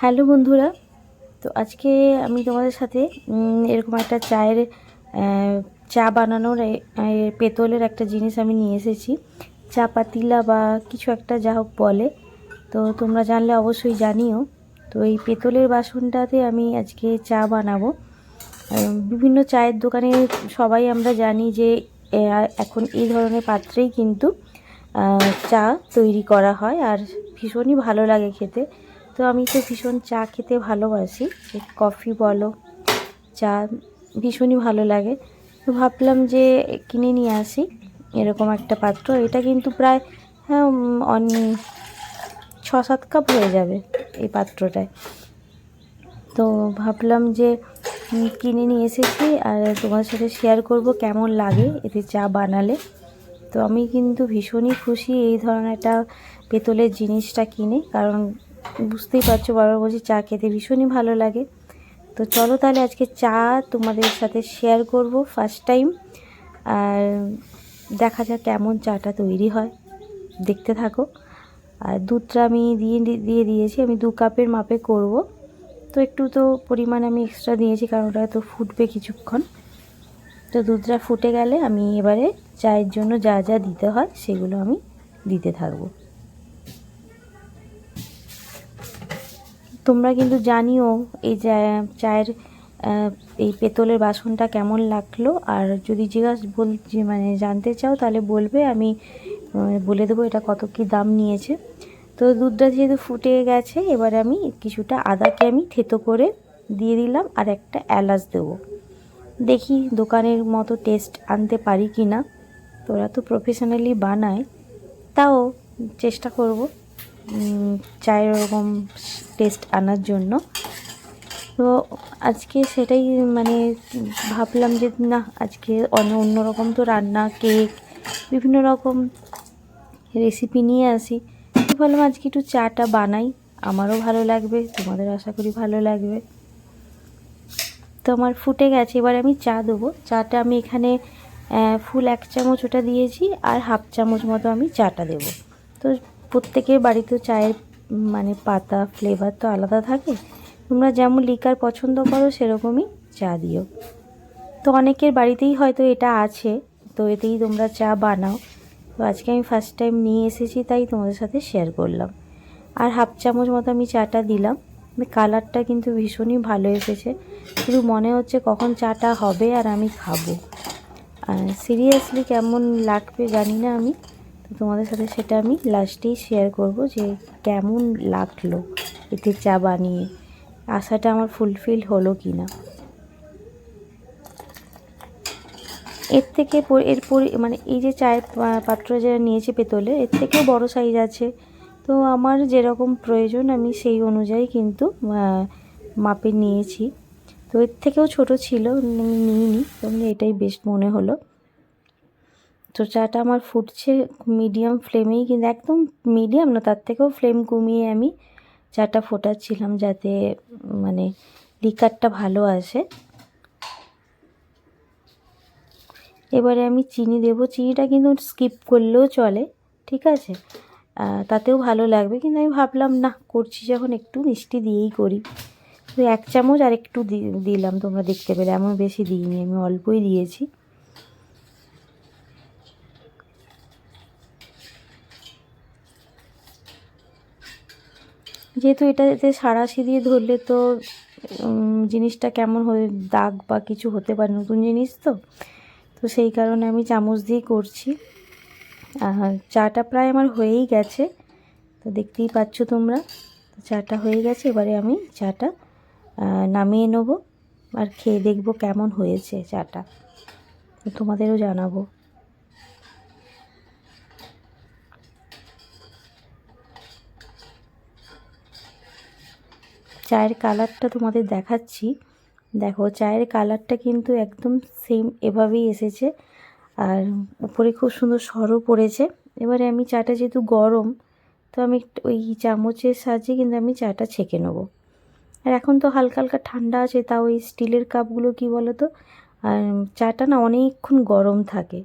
Hello বন্ধুরা, তো আজকে আমি তোমাদের সাথে এরকম একটা চায়ের চা বানানোর পেতলের একটা জিনিস আমি নিয়ে এসেছি। চা পাতিলা বা কিছু একটা যা হোক বলে। তো তোমরা জানলে অবশ্যই জানিও। তো এই পেতলের বাসনটাতে আমি আজকে চা বানাবো। বিভিন্ন চায়ের দোকানে সবাই আমরা জানি যে এখন এই ধরনের পাত্রেই কিন্তু চা তৈরি করা হয়। আর ভীষণই ভালো লাগে খেতে। তো আমি তো ভীষণ চা খেতে ভালোবাসি। কফি বলো, চা ভীষণই ভালো লাগে। তো ভাবলাম যে কিনে নিয়ে আসি, এরকম একটা পাত্র। এটা কিন্তু প্রায় হ্যাঁ ছ সাত কাপ হয়ে যাবে এই পাত্রটায়। তো ভাবলাম যে কিনে নিয়ে এসেছি আর তোমার সাথে শেয়ার করব কেমন লাগে এতে চা বানালে। তো আমি কিন্তু ভীষণই খুশি এই ধরনের একটা পেতলের জিনিসটা কিনে, কারণ বুঝতেই পারছ বারবার বলছি চা খেতে ভীষণই ভালো লাগে। তো চলো তাহলে আজকে চা তোমাদের সাথে শেয়ার করব ফার্স্ট টাইম আর দেখা যাক কেমন চাটা তৈরি হয়। দেখতে থাকো। আর দুধটা আমি দিয়ে দিয়ে দিয়েছি, আমি দু কাপের মাপে করব। তো একটু তো পরিমাণ আমি এক্সট্রা দিয়েছি, কারণ ওটা তো ফুটবে কিছুক্ষণ। তো দুধটা ফুটে গেলে আমি এবারে চায়ের জন্য যা যা দিতে হয় সেগুলো আমি দিতে থাকব। তোমরা কিন্তু জানিও এই চায়ের এই পেতলের বাসনটা কেমন লাগল। আর যদি জিজ্ঞাস, বল, যে মানে জানতে চাও তাহলে বলবে, আমি বলে দেবো এটা কত কি দাম নিয়েছে। তো দুধটা যেহেতু ফুটে গেছে, এবারে আমি কিছুটা আদাকে আমি থেতো করে দিয়ে দিলাম আর একটা এলাচ দেবো। দেখি দোকানের মতো টেস্ট আনতে পারি কি না তোরা তো প্রফেশনালি বানায়, তাও চেষ্টা করব। চায়ের ওরকম টেস্ট আনার জন্য। তো আজকে সেটাই মানে ভাবলাম যে, না, আজকে অন্য, অন্যরকম তো রান্না কেক বিভিন্ন রকম রেসিপি নিয়ে আসি। ভাবলাম আজকে একটু চাটা বানাই। আমারও ভালো লাগবে, তোমাদের আশা করি ভালো লাগবে। তো আমার ফুটে গেছে, এবার আমি চা দেবো। চাটা আমি এখানে ফুল এক চামচ ওটা দিয়েছি আর হাফ চামচ মতো আমি চাটা দেবো। তো প্রত্যেকের বাড়িতে চায়ের মানে পাতা ফ্লেভার তো আলাদা থাকে। তোমরা যেমন লিকার পছন্দ করো, সেরকমই চা দিও। তো অনেকের বাড়িতেই হয়তো এটা আছে, তো এতেই তোমরা চা বানাও। তো আজকে আমি ফার্স্ট টাইম নিয়ে এসেছি, তাই তোমাদের সাথে শেয়ার করলাম। আর হাফ চামচ মতো আমি চাটা দিলাম। কালারটা কিন্তু ভীষণই ভালো এসেছে। শুধু মনে হচ্ছে কখন চাটা হবে আর আমি খাব। আর সিরিয়াসলি কেমন লাগবে জানি না আমি। তো তোমাদের সাথে সেটা আমি লাস্টেই শেয়ার করব যে কেমন লাগল এতে চা বানিয়ে। আশাটা আমার ফুলফিল হলো কি না এর থেকে প- এর মানে এই যে চায়ের পাত্র যেটা নিয়েছি পেতলে, এর থেকেও বড় সাইজ আছে। তো আমার যেরকম প্রয়োজন, আমি সেই অনুযায়ী কিন্তু মাপে নিয়েছি। তো এর থেকেও ছোট ছিল, আমি নিইনি তখন এটাই বেস্ট মনে হলো। তো চাটা আমার ফুটছে মিডিয়াম ফ্লেমেই কিন্তু একদম মিডিয়াম না, তার থেকেও ফ্লেম কমিয়ে আমি চাটা ফোটাচ্ছিলাম যাতে মানে লিকারটা ভালো আসে। এবারে আমি চিনি দেবো, চিনিটা কিন্তু স্কিপ করলেও চলে, ঠিক আছে? তাতেও ভালো লাগবে, কিন্তু আমি ভাবলাম, না, করছি যখন একটু মিষ্টি দিয়েই করি। এক চামচ আর একটু দিলাম তোমরা দেখতে পেলে, এমন বেশি দিইনি, আমি অল্পই দিয়েছি। যেহেতু এটাতে সাঁড়াশি দিয়ে ধরলে তো জিনিসটা কেমন হয়ে, দাগ বা কিছু হতে পারে, নতুন জিনিস তো। তো সেই কারণে আমি চামচ দিয়ে করছি। আর চাটা প্রায় আমার হয়েই গেছে। তো দেখতেই পাচ্ছ তোমরা। চাটা হয়ে গেছে, এবারে আমি চাটা নামিয়ে নেব। আর খেয়ে দেখব কেমন হয়েছে চাটা। তোমাদেরও জানাব। চায়ের কালারটা তোমাদের দেখাচ্ছি। দেখো, চায়ের কালারটা কিন্তু একদম সেম এভাবেই এসেছে। আর উপরে খুব সুন্দর সরও পড়েছে। এবারে আমি চাটা যেহেতু গরম, তো আমি ওই চামচের সাহায্যে কিন্তু আমি চাটা ছেঁকে নেব। আর এখন তো হালকা হালকা ঠান্ডা আছে, তাও ওই স্টিলের কাপগুলো কি বলো তো আর চাটা না অনেকক্ষণ গরম থাকে।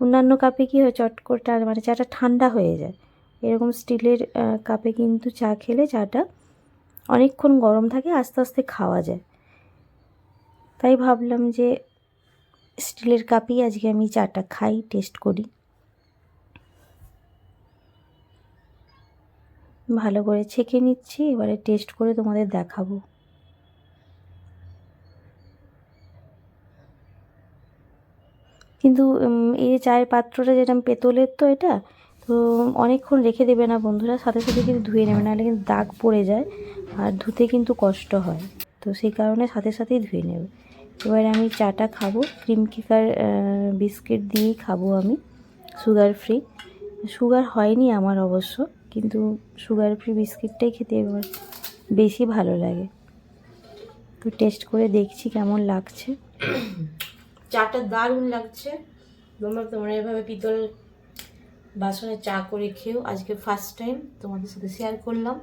অন্যান্য কাপে কী হয়, চট করে মানে চাটা ঠান্ডা হয়ে যায়। এরকম স্টিলের কাপে কিন্তু চা খেলে চাটা অনেকক্ষণ গরম থাকে, আস্তে আস্তে খাওয়া যায়। তাই ভাবলাম যে স্টিলের কাপেই আজকে আমি চাটা খাই, টেস্ট করি। ভালো করে ছেঁকে নিচ্ছি, এবারে টেস্ট করে তোমাদের দেখাবো। কিন্তু এই চায়ের পাত্রটা যেটা পেতলের তো এটা তো অনেকক্ষণ রেখে দেবে না বন্ধুরা, সাথে সাথে কিন্তু ধুয়ে নেবে, নাহলে কিন্তু দাগ পড়ে যায় আর ধুতে কিন্তু কষ্ট হয়। তো সেই কারণে সাথে সাথেই ধুয়ে নেবে। এবারে আমি চাটা খাব, ক্রিম কেকার বিস্কিট দিয়েই খাব আমি, সুগার ফ্রি। সুগার হয়নি আমার অবশ্য, কিন্তু সুগার ফ্রি বিস্কিটটাই খেতে এবার বেশি ভালো লাগে। তো টেস্ট করে দেখছি কেমন লাগছে। চাটা দারুণ লাগছে। তোমরা তোমরা এভাবে পিতল বাসনে চা করে খেয়েও আজকে ফার্স্ট টাইম তোমাদের সাথে শেয়ার করলাম।